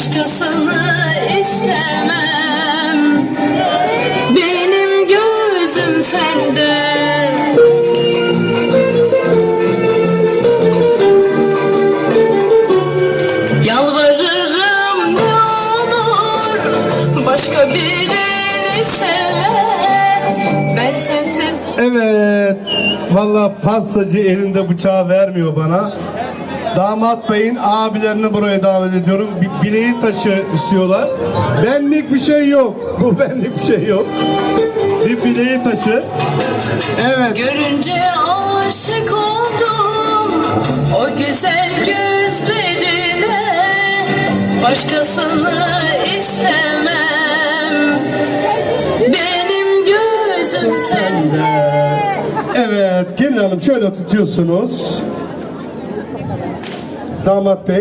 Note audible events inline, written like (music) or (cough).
Başkasını istemem Benim gözüm sende Yalvarırım ne olur Başka birini sevme Ben sensiz Evet. Vallahi pastacı elinde bıçağı vermiyor bana. Damat beyin abilerini buraya davet ediyorum. Bir bileği taşı istiyorlar. Benlik bir şey yok. (laughs) Bu benlik bir şey yok. Bir bileği taşı. Evet. Görünce aşık oldum o güzel gözlerine Başkasını istemem Benim gözüm sende Evet. Gelin hanım şöyle tutuyorsunuz. Damat bey.